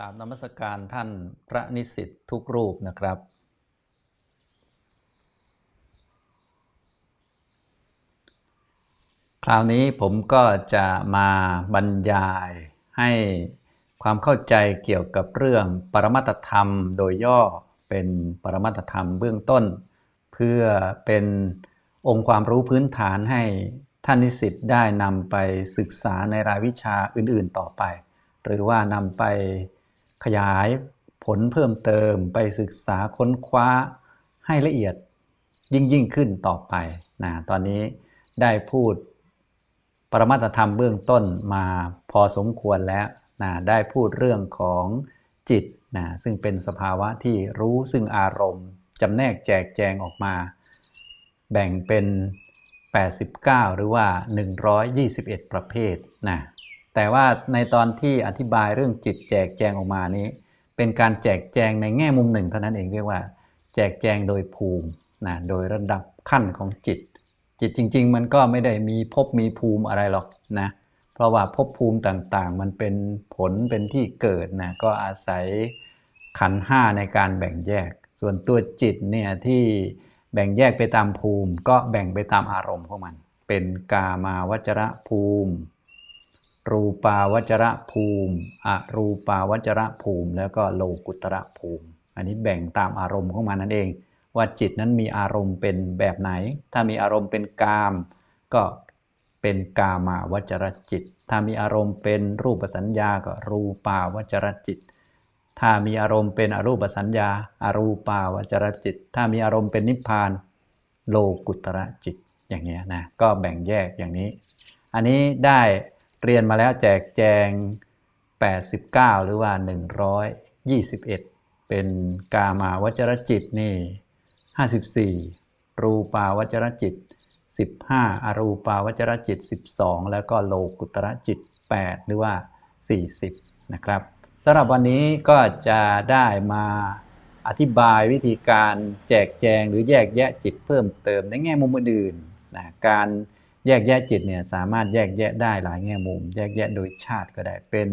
ราบนมัสการท่านพระนิสิตทุกรูปนะครับ คราวนี้ผมก็จะมาบรรยายให้ความเข้าใจเกี่ยวกับเรื่องปรมัตธรรมโดยย่อเป็นปรมัตธรรมเบื้องต้น เพื่อเป็นองค์ความรู้พื้นฐานให้ท่านนิสิตได้นำไปศึกษาในรายวิชาอื่นๆต่อไป หรือว่านำไป ขยายผลเพิ่มเติมไปศึกษาค้นคว้าให้ละเอียดยิ่งยิ่งขึ้นต่อไปนะตอนนี้ได้พูดปรมัตธรรมเบื้องต้นมาพอสมควรแล้วนะได้พูดเรื่องของจิตนะซึ่งเป็นสภาวะที่รู้ซึ่งอารมณ์จำแนกแจกแจงออกมา แบ่งเป็น 89 หรือว่า 121 ประเภทนะ แต่ว่าในตอนที่อธิบายเรื่องจิตแจกแจงออกมานี้ เป็นการแจกแจงในแง่มุมหนึ่งเท่านั้นเองเรียกว่า แจกแจงโดยภูมินะโดยระดับขั้นของจิต จิตจริง ๆ มันก็ไม่ได้มีภพมีภูมิอะไรหรอกนะเพราะว่าภพภูมิต่างๆ มันเป็นผลเป็นที่เกิดนะก็อาศัยขันห้าในการแบ่งแยก ส่วนตัวจิตเนี่ยที่แบ่งแยกไปตามภูมิ ก็แบ่งไปตามอารมณ์ของมัน เป็นกามาวจระภูมิ รูปาวจระภูมิอรูปาวจระภูมิ แล้วก็โลกุตระภูมิ อันนี้แบ่งตามอารมณ์ของมันนั่นเอง ว่าจิตนั้นมีอารมณ์เป็นแบบไหน ถ้ามีอารมณ์เป็นกาม ก็เป็นกามาวจรจิต ถ้ามีอารมณ์เป็นรูปสัญญาก็รูปาวจรจิต ถ้ามีอารมณ์เป็นอรูปสัญญาอารูปาวจรจิต ถ้ามีอารมณ์เป็นนิพพาน โลกุตระจิตอย่างนี้นะก็แบ่งแยกอย่างนี้ อันนี้ได้ เรียนมาแล้วแจกแจง 89 หรือว่า 121 เป็นกามาวจรจิตนี่ 54 รูปาวจรจิต 15 อรูปาวจรจิต 12 แล้วก็โลกุตระจิต 8 หรือว่า 40 นะครับสำหรับวันนี้ก็จะได้มาอธิบายวิธีการแจกแจงหรือแยกแยะจิตเพิ่มเติมในแง่มุมอื่นนะการ แยกแยะจิตเนี่ยสามารถแยกแยะได้หลายแง่มุม แยกแยะโดยชาติก็ได้เป็น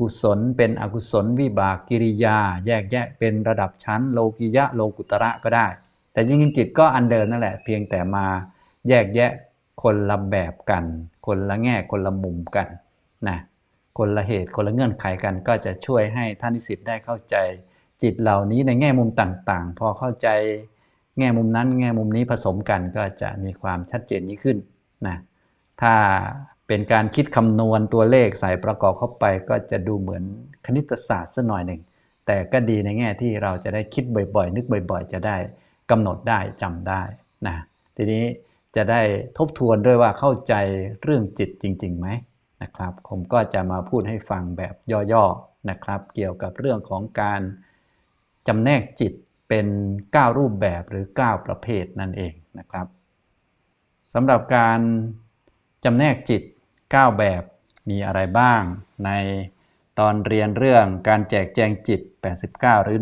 กุศล เป็นอกุศลวิบากกิริยา แยกแยะเป็นระดับชั้น โลกิยะโลกุตระก็ได้ แต่จริงๆจิตก็อันเดิมนั่นแหละ เพียงแต่มาแยกแยะคนละแบบกัน คนละแง่คนละมุมกันนะคนละเหตุคนละเงื่อนไขกัน ก็จะช่วยให้ท่านนิสิตได้เข้าใจจิตเหล่านี้ในแง่มุมต่างๆ พอเข้าใจแง่มุมนั้นแง่มุมนี้ผสมกันก็จะมีความชัดเจนยิ่งขึ้น นะถ้าเป็นการคิดคำนวณตัวเลขใส่ประกอบเข้าไปก็จะดูเหมือนคณิตศาสตร์สักหน่อยหนึ่ง แต่ก็ดีในแง่ที่เราจะได้คิดบ่อยๆ นึกบ่อยๆ จะได้กำหนดได้จำได้นะทีนี้จะได้ทบทวนด้วยว่าเข้าใจเรื่องจิตจริงๆไหมนะครับผมก็จะมาพูดให้ฟังแบบย่อๆนะครับ เกี่ยวกับเรื่องของการจำแนกจิตเป็น 9 รูปแบบหรือ 9 ประเภทนั่นเองนะครับ สำหรับการจำแนกจิต 9 แบบมีอะไรบ้าง ในตอนเรียนเรื่องการแจกแจงจิต 89 หรือ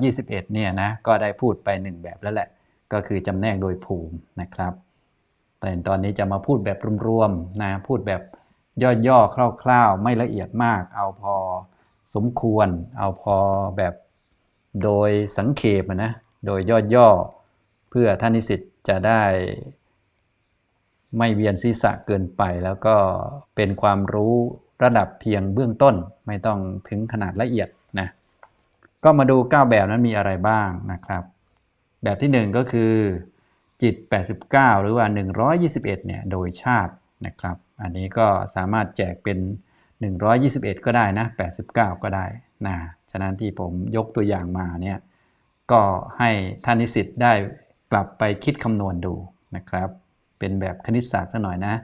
121 เนี่ยนะก็ได้พูดไป 1 แบบแล้วแหละ ก็คือจำแนกโดยภูมินะครับ แต่ตอนนี้จะมาพูดแบบรวมๆนะพูดแบบย่อๆคร่าวๆ ไม่ละเอียดมาก เอาพอสมควร เอาพอแบบโดยสังเขปนะโดยย่อๆเพื่อท่านนิสิตจะได้ ไม่เวียนศีรษะเกินไป แล้วก็เป็นความรู้ระดับเพียงเบื้องต้น ไม่ต้องถึงขนาดละเอียดนะก็มาดู 9 แบบนั้นมีอะไรบ้างนะครับ แบบที่ 1 ก็คือจิต 89 หรือว่า 121 เนี่ยโดยชาตินะครับ อันนี้ก็สามารถแจกเป็น 121 ก็ได้นะ 89 ก็ได้นะฉะนั้นที่ผมยกตัวอย่างมาเนี่ยก็ให้ท่านนิสิตได้กลับไปคิดคำนวณดูนะครับ เป็นแบบคณิตศาสตร์ซะหน่อยนะ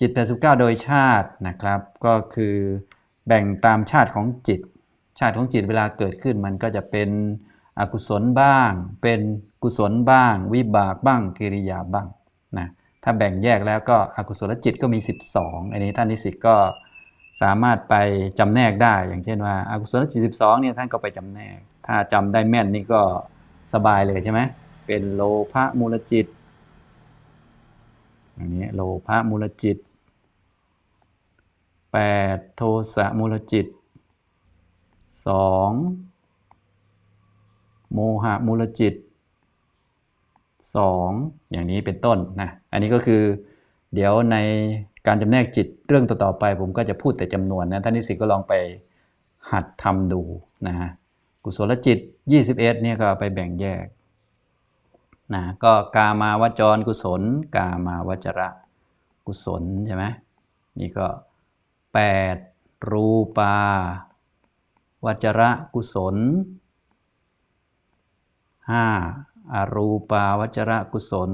จิต 89 โดยชาตินะครับ ก็คือแบ่งตามชาติของจิต ชาติของจิตเวลาเกิดขึ้นมันก็จะเป็นอกุศลบ้าง เป็นกุศลบ้าง วิบากบ้างกิริยาบ้างนะถ้าแบ่งแยกแล้วก็อกุศลจิตก็มี 12 อันนี้ท่านนิสิตก็สามารถไปจำแนกได้ อย่างเช่นว่าอากุศลจิต12เนี่ยท่านก็ไปจำแนก ถ้าจำได้แม่นนี่ก็สบายเลยใช่ไหมเป็นโลภะมูลจิต อย่างนี้โลภะมูลจิต 8 โทสะมูลจิตสองโมหะมูลจิตสองอย่างนี้เป็นต้นนะอันนี้ก็คือเดี๋ยวในการจำแนกจิตเรื่องต่อๆไป ผมก็จะพูดแต่จำนวนนะท่านนิสิตก็ลองไปหัดทำดูนะกุศลจิต 21เนี่ยก็ไปแบ่งแยก นะก็กามาวจรกุศล กามาวจระกุศลใช่ไหมนี่ก็ 8 รูปาวจระกุศล 5. อรูปาวจระกุศล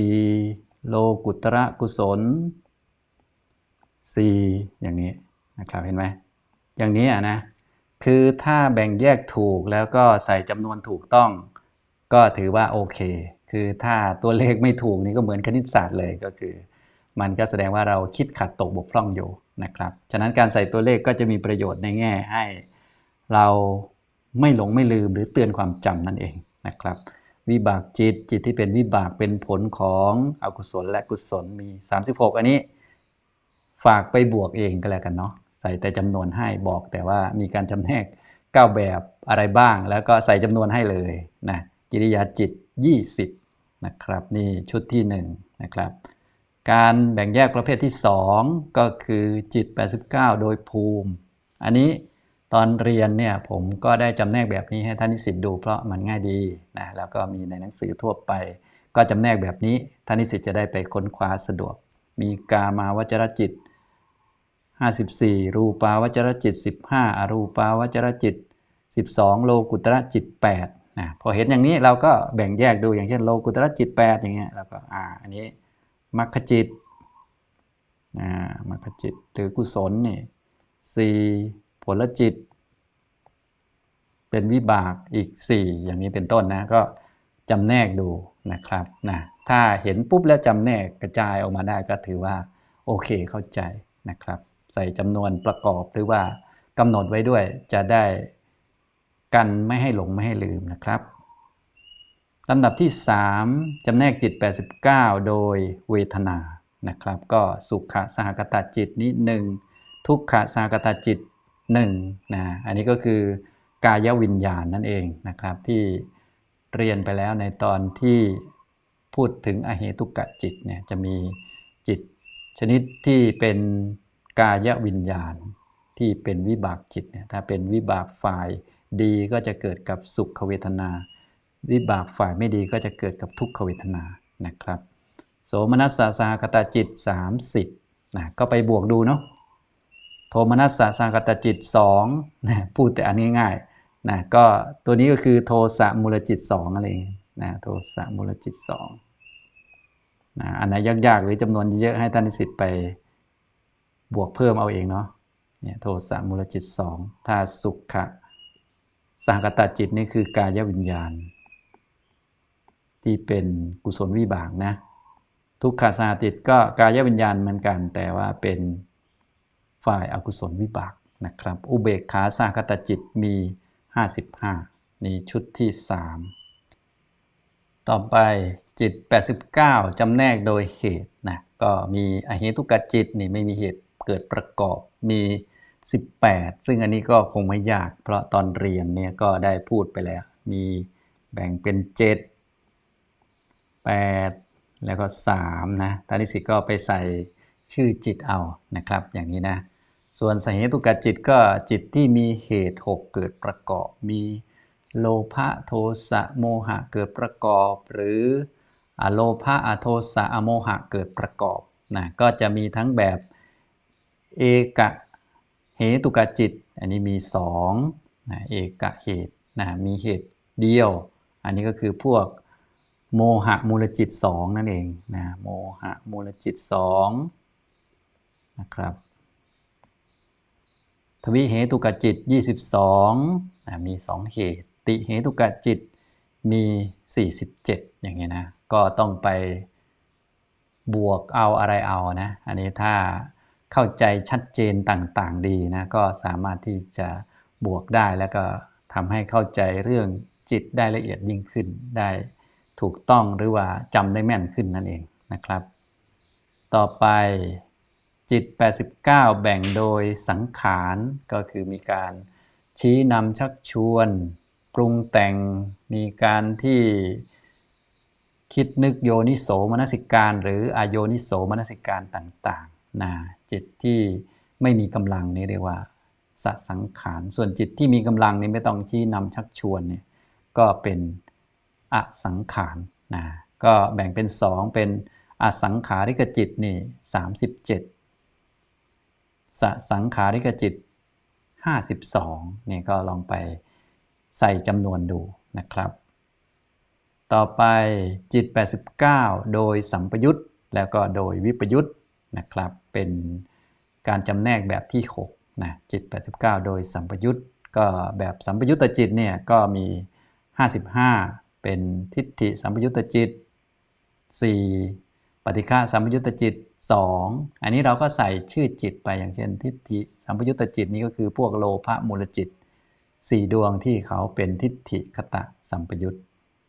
4. โลกุตระกุศล 4. อย่างนี้นะครับเห็นไหมอย่างนี้อะนะ คือถ้าแบ่งแยกถูกแล้วก็ใส่จำนวนถูกต้อง ก็ถือว่าโอเค คือถ้าตัวเลขไม่ถูกนี่ก็เหมือนคณิตศาสตร์เลยก็คือ มันก็แสดงว่าเราคิดขัดตกบกพร่องอยู่นะครับ ฉะนั้นการใส่ตัวเลขก็จะมีประโยชน์ในแง่ให้ เราไม่หลงไม่ลืมหรือเตือนความจำนั่นเองนะครับ วิบากจิตจิตที่เป็นวิบากเป็นผลของอกุศลและกุศลมี 36 อันนี้ ฝากไปบวกเองก็แล้วกันเนาะ ใส่แต่จำนวนให้บอกแต่ว่ามีการจำแนก 9 แบบอะไรบ้าง แล้วก็ใส่จำนวนให้เลยนะกิริยาจิต 20นะครับนี่ชุดที่1นะครับการแบ่งแยกประเภทที่ 2 ก็คือจิต 89 โดยภูมิ อันนี้ตอนเรียนเนี่ยผมก็ได้จำแนกแบบนี้ให้ท่านนิสิตดูเพราะมันง่ายดีนะแล้วก็มีในหนังสือทั่วไป ก็จำแนกแบบนี้ท่านนิสิตจะได้ไปค้นคว้าสะดวก มีกามาวจรจิต 54 รูปาวจรจิต 15 อรูปาวจรจิต 12 โลกุตระจิต8นะพอเห็นอย่างนี้เราก็แบ่งแยกดูอย่างเช่นโลกุตระจิต 8 อย่างเงี้ยแล้วก็อ่าอันนี้มรรคจิตอ่ามรรคจิตหรือกุศลนี่สี่ผลจิต เป็นวิบากอีก 4 อย่างนี้เป็นต้นนะก็จำแนกดูนะครับนะถ้าเห็นปุ๊บแล้วจำแนกกระจายออกมาได้ก็ถือว่าโอเคเข้าใจนะครับ ใส่จำนวนประกอบหรือว่ากำหนดไว้ด้วยจะได้กันไม่ให้หลงไม่ให้ลืมนะครับลำดับที่ 3จำแนกจิต 89 โดยเวทนานะครับ ก็สุขะสหกตาจิตนี้หนึ่งทุกขะสหกตาจิต1นะอันนี้ก็คือกายวิญญาณนั่นเองนะครับ ที่เรียนไปแล้วในตอนที่พูดถึงอเหตุกะจิตเนี่ยจะมีจิตชนิดที่เป็น กายวิญญาณที่เป็นวิบากจิตเนี่ยถ้าเป็นวิบากฝ่ายดีก็จะเกิดกับสุขเวทนา วิบากฝ่ายไม่ดีก็จะเกิดกับทุกขเวทนานะครับโสมนัสสะสหคตาจิต 30นะก็ไปบวกดูเนาะโทมนัสสะสหคตาจิต2นะพูดแต่อันนี้ง่ายนะก็ตัวนี้ก็คือโทสะมูลจิต2อะไรนะโทสะมูลจิต2นะอันไหนยากๆ หรือจำนวนเยอะให้ท่านนิสิตไป บวกเพิ่มเอาเองเนาะเนี่ยโทสะมูลจิต2ถ้าสุขะสหกตาจิตนี่คือกายวิญญาณ ที่เป็นกุศลวิบากนะทุกขาสาติดก็กายวิญญาณเหมือนกัน แต่ว่าเป็นฝ่ายอากุศลวิบากนะครับ อุเบกขาสาคตจิตมี 55 นี่ชุดที่ 3 ต่อไปจิต 89จำแนกโดยเหตุนะก็มีอเหตุกจิตนี่ไม่มีเหตุ เกิดประกอบมี 18 ซึ่งอันนี้ก็คงไม่ยาก เพราะตอนเรียนเนี่ยก็ได้พูดไปแล้ว มีแบ่งเป็น 7 8 แล้วก็3นะท่านิสิตก็ไปใส่ชื่อจิตเอานะครับ อย่างนี้นะ ส่วนสาเหตุกจิตก็จิตที่มีเหตุ 6 เกิดประกอบมีโลภะโทสะโมหะเกิดประกอบ หรืออโลภะอโทสะอโมหะเกิดประกอบนะก็จะมีทั้งแบบ เอกะเหตุกจิต อันนี้มี2นะเอกะเหตุนะมีเหตุเดียว อันนี้ก็คือพวกโมหะมูลจิตสองนั่นเองนะโมหะมูลจิตสองนะครับทวิเหตุกจิต 22นะมี 2 เหตุ ติเหตุกจิตมี 47 อย่างเงี้ยนะ ก็ต้องไปบวกเอาอะไรเอานะ อันนี้ถ้า เข้าใจชัดเจนต่างๆดีนะก็สามารถที่จะบวกได้แล้วก็ทำให้เข้าใจเรื่องจิตได้ละเอียดยิ่งขึ้น ได้ถูกต้องหรือว่าจำได้แม่นขึ้นนั่นเองนะครับ ต่อไปจิต 89 แบ่งโดยสังขารก็คือมีการชี้นำชักชวนปรุงแต่งมีการที่คิดนึกโยนิโสมนสิการ หรืออโยนิโสมนสิการต่างๆ นะจิตที่ไม่มีกำลังนี่เรียกว่าสสังขาร ส่วนจิตที่มีกำลังนี่ไม่ต้องชี้นำชักชวนเนี่ยก็เป็นอสังขารนะก็แบ่งเป็น2เป็นอสังขาริกจิตนี่37สสังขาริกจิต52นี่ก็ลองไปใส่จำนวนดูนะครับ ต่อไปจิต 89 โดยสัมปยุตแล้วก็โดยวิปยุต นะครับ เป็นการจำแนกแบบที่6นะจิต 89 โดยสัมปยุตก็แบบสัมปยุตตจิตเนี่ยก็มี 55 เป็นทิฏฐิสัมปยุตตจิต 4 ปฏิฆาสัมปยุตตจิต 2 อันนี้เราก็ใส่ชื่อจิตไปอย่างเช่น ทิฏฐิสัมปยุตตจิตนี้ก็คือพวกโลภะมูลจิต 4 ดวงที่เขาเป็นทิฏฐิคตะสัมปยุต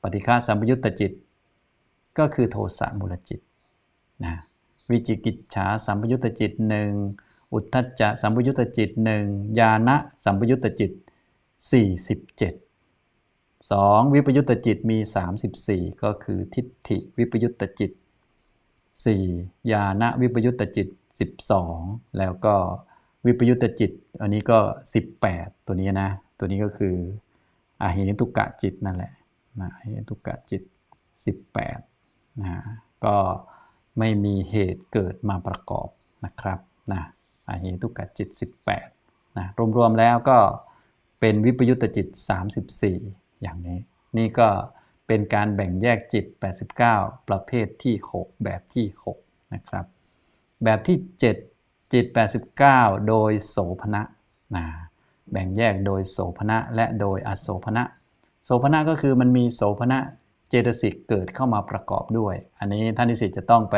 ปฏิฆาสัมปยุตตจิต ก็คือโทสะมูลจิตนะ วิจิกิจฉาสัมปยุตตจิตหนึ่งอุทธัจจะสัมปยุตตจิตหนึ่งญาณสัมปยุตตจิต 47 2. วิปยุตตจิตมี 34 ก็คือทิฏฐิวิปยุตตจิต 4. ญาณวิปยุตตจิต 12 แล้วก็วิปยุตตจิต อันนี้ก็ 18 ตัวนี้นะ ตัวนี้ก็คืออาหินตุกะจิตนั่นแหละนะอาหินตุกะจิต 18นะก็ ไม่มีเหตุเกิดมาประกอบนะครับนะอาหินตุกะจิต 18นะรวมๆแล้วก็เป็นวิปยุตตจิต 34 อย่างนี้ นี่ก็เป็นการแบ่งแยกจิต 89 ประเภทที่ 6 แบบที่ 6 นะครับ แบบที่ 7 จิต 89 โดยโสภณะนะแบ่งแยกโดยโสภณะและโดยอโสภณะโสภณะก็คือมันมีโสภณะ เจตสิกเกิดเข้ามาประกอบด้วย อันนี้ท่านนิสิตจะต้องไป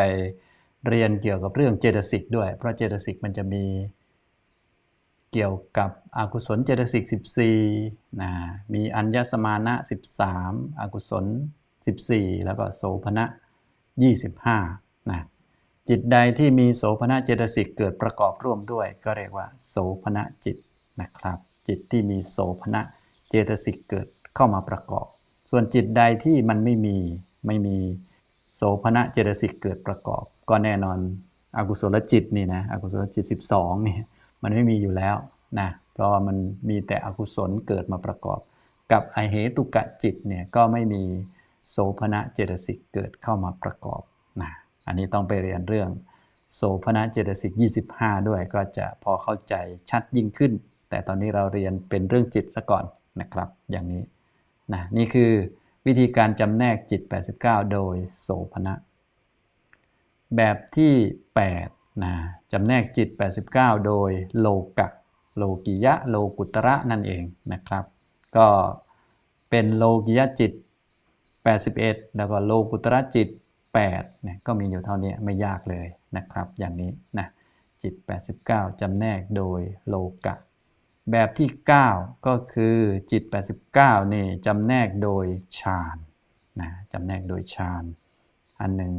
เรียนเกี่ยวกับเรื่องเจตสิกด้วย เพราะเจตสิกมันจะมีเกี่ยวกับอกุศลเจตสิก14นะมีอัญญสมานะ 13 อกุศล 14 แล้วก็โสภณะ 25นะจิตใดที่มีโสภณะเจตสิกเกิดประกอบร่วมด้วย ก็เรียกว่า โสภณะจิตนะครับ จิตที่มีโสภณะเจตสิกเกิดเข้ามาประกอบ ส่วนจิตใดที่มันไม่มีไม่มีโสภณะเจตสิกเกิดประกอบ ก็แน่นอนอกุศลจิตนี่นะอกุศลจิต 12นี่ยมันไม่มีอยู่แล้วนะเพราะว่ามันมีแต่อกุศลเกิดมาประกอบ กับไอเหตุกะจิตเนี่ยก็ไม่มีโสภณะเจตสิกเกิดเข้ามาประกอบนะอันนี้ต้องไปเรียนเรื่องโสภณะเจตสิก25 ด้วยก็จะพอเข้าใจชัดยิ่งขึ้น แต่ตอนนี้เราเรียนเป็นเรื่องจิตซะก่อนนะครับ อย่างนี้ นะนี่คือวิธีการจำแนกจิต 89 โดยโสภณะ แบบที่8นะจำแนกจิต 89 โดยโลกะโลกิยะโลกุตระนั่นเองนะครับ ก็เป็นโลกิยะจิต 81 แล้วก็โลกุตระจิต8เนี่ยก็มีอยู่เท่านี้ไม่ยากเลยนะครับ อย่างนี้นะจิต 89 จำแนกโดยโลกะ แบบที่ 9 ก็คือจิต 89นี่จำแนกโดยฌานนะจำแนกโดยฌานอันหนึ่ง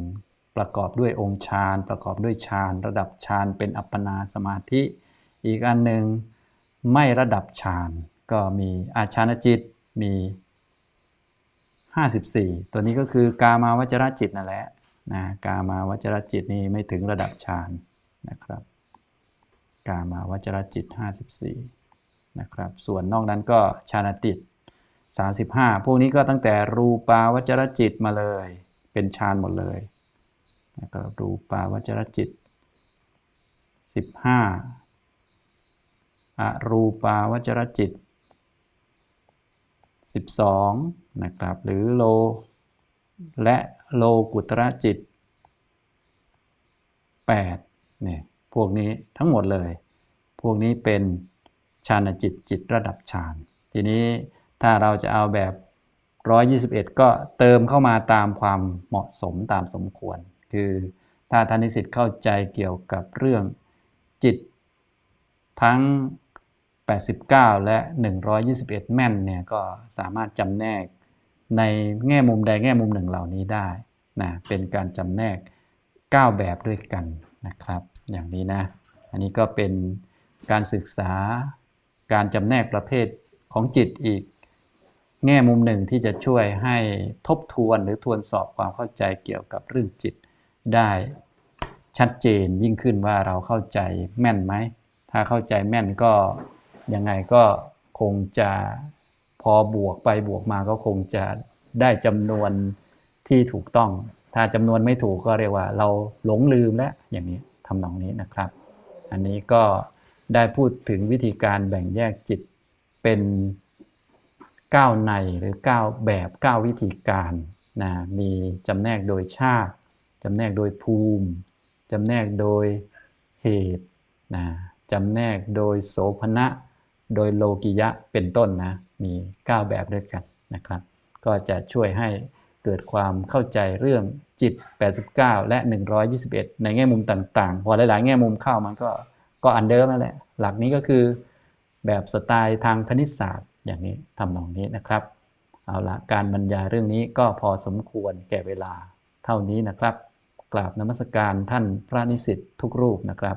ประกอบด้วยองค์ฌานประกอบด้วยฌานระดับฌานเป็นอัปปนาสมาธิ อีกอันหนึ่งไม่ระดับฌานก็มีอาชานจิตมี 54 ตัวนี้ก็คือกามาวจรจิตนั่นแหละนะกามาวจรจิตนี่ไม่ถึงระดับฌานนะครับ กามาวจรจิต 54 นะครับ ส่วนนอกนั้นก็ฌานติต 35 พวกนี้ก็ตั้งแต่รูปาวจรจิตมาเลย เป็นฌานหมดเลยแล้วก็รูปาวจรจิต 15อรูปาวจรจิต 12 นะครับ หรือโล และโลกุตระจิต 8เนี่ยพวกนี้ทั้งหมดเลย พวกนี้เป็น ฌานจิตจิตระดับฌานทีนี้ถ้าเราจะเอาแบบ 121 ก็เติมเข้ามาตามความเหมาะสมตามสมควร คือถ้าท่านนิสิตเข้าใจเกี่ยวกับเรื่องจิตทั้ง 89 และ 121 แม่นเนี่ยก็สามารถจำแนกในแง่มุมใดแง่มุมหนึ่งเหล่านี้ได้นะเป็นการจำแนก 9 แบบด้วยกันนะครับ อย่างนี้นะ อันนี้ก็เป็นการศึกษา การจำแนกประเภทของจิตอีก แง่มุมหนึ่งที่จะช่วยให้ทบทวนหรือทวนสอบความเข้าใจเกี่ยวกับเรื่องจิตได้ชัดเจนยิ่งขึ้นว่าเราเข้าใจแม่นไหม ถ้าเข้าใจแม่นก็ยังไงก็คงจะพอบวกไปบวกมาก็คงจะได้จำนวนที่ถูกต้อง ถ้าจำนวนไม่ถูกก็เรียกว่าเราหลงลืมแล้วอย่างนี้ทำนองนี้นะครับ อันนี้ก็ ได้พูดถึงวิธีการแบ่งแยกจิตเป็น9ในหรือ9แบบ9วิธีการนะมีจำแนกโดยชาติจำแนกโดยภูมิจำแนกโดยเหตุนะจำแนกโดยโสภณะ โดยโลกิยะเป็นต้นนะมี9แบบด้วยกันนะครับ ก็จะช่วยให้เกิดความเข้าใจเรื่องจิต 89 และ 121 ในแง่มุมต่างๆ พอหลายๆ แง่มุมเข้ามันก็ ก็อันเดิมนั่นแหละ หลักนี้ก็คือแบบสไตล์ทางคณิตศาสตร์อย่างนี้ทำนองนี้นะครับ เอาละการบรรยายเรื่องนี้ก็พอสมควรแก่เวลาเท่านี้นะครับ กราบนมัสการท่านพระนิสิตทุกรูปนะครับ